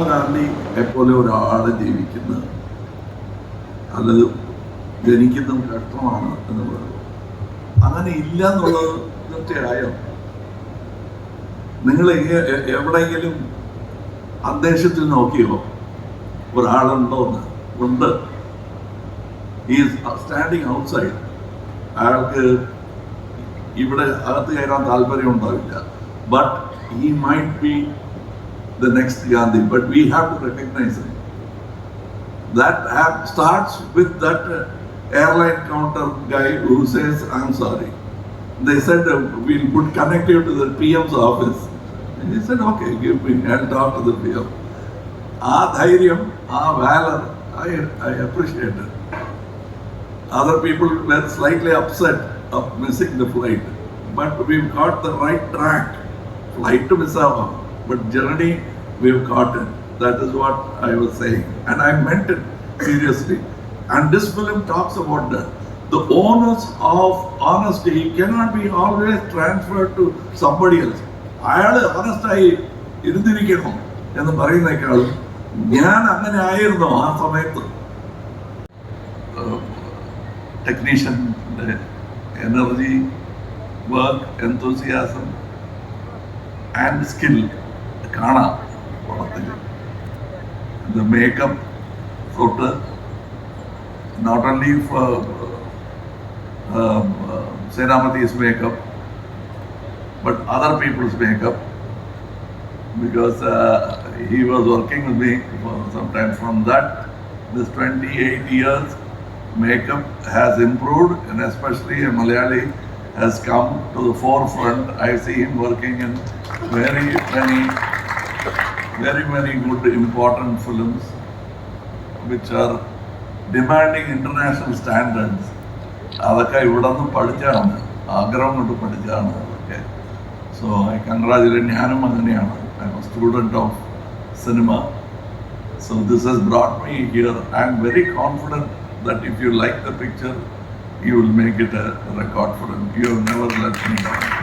മഹാത്മാഗാന്ധിയെ പോലെ ഒരാൾ ജീവിക്കുന്നത്. അത് ജനിക്കുന്നതും കഷ്ടമാണ് എന്ന് പറയുന്നത്. അങ്ങനെ ഇല്ല എന്നുള്ളത് തീർച്ചയായും. നിങ്ങൾ എവിടെയെങ്കിലും അന്തരീക്ഷത്തിൽ നോക്കിയോ? ഒരാളുണ്ടോ എന്ന് ഉണ്ട് ഈ സ്റ്റാൻഡിങ് ഔട്ട്സൈഡ് അയാൾക്ക് ഇവിടെ അകത്ത് കയറാൻ താല്പര്യം ഉണ്ടാവില്ല but he might be the next Gandhi. But we have to recognize it. That starts with that uh, airline counter guy who says, I'm sorry. They said uh, we'll put you to the PM's office. And he said, okay, give me and talk to the PM. Ah dhairyam, ah valor, I, appreciate it. Other people were slightly upset missing the flight. But we've got the right track. Flight to miss but journey we've got it. That is what I was saying, and I meant it seriously. And this film talks about that. The onus of honesty cannot be always transferred to somebody else. അയാൾ ഓണസ്റ്റായി ഇരുന്നിരിക്കണം എന്ന് പറയുന്നേക്കാൾ ഞാൻ അങ്ങനെ ആയിരുന്നു ആ സമയത്ത് ടെക്നീഷ്യന്റെ energy work enthusiasm and skill കാണാം പടത്തിൽ the makeup തൊട്ട് not only സേനാപതീസ് makeup but other people's makeup because uh, he was working with me for some time. From that, this 28 years, makeup has improved, and especially a Malayali has come to the forefront. I see him working in very many, very very good important films, which are demanding international standards. അതൊക്കെ ഇവിടെ നിന്ന് പഠിച്ചാണ് ആഗ്രഹം കൊണ്ട് പഠിച്ചാണ് അതൊക്കെ so I congratulate ഞാനും അങ്ങനെയാണ് I M student of cinema so this has brought me here I am very confident that if you like the picture you will make it a record for him. You have never let me down.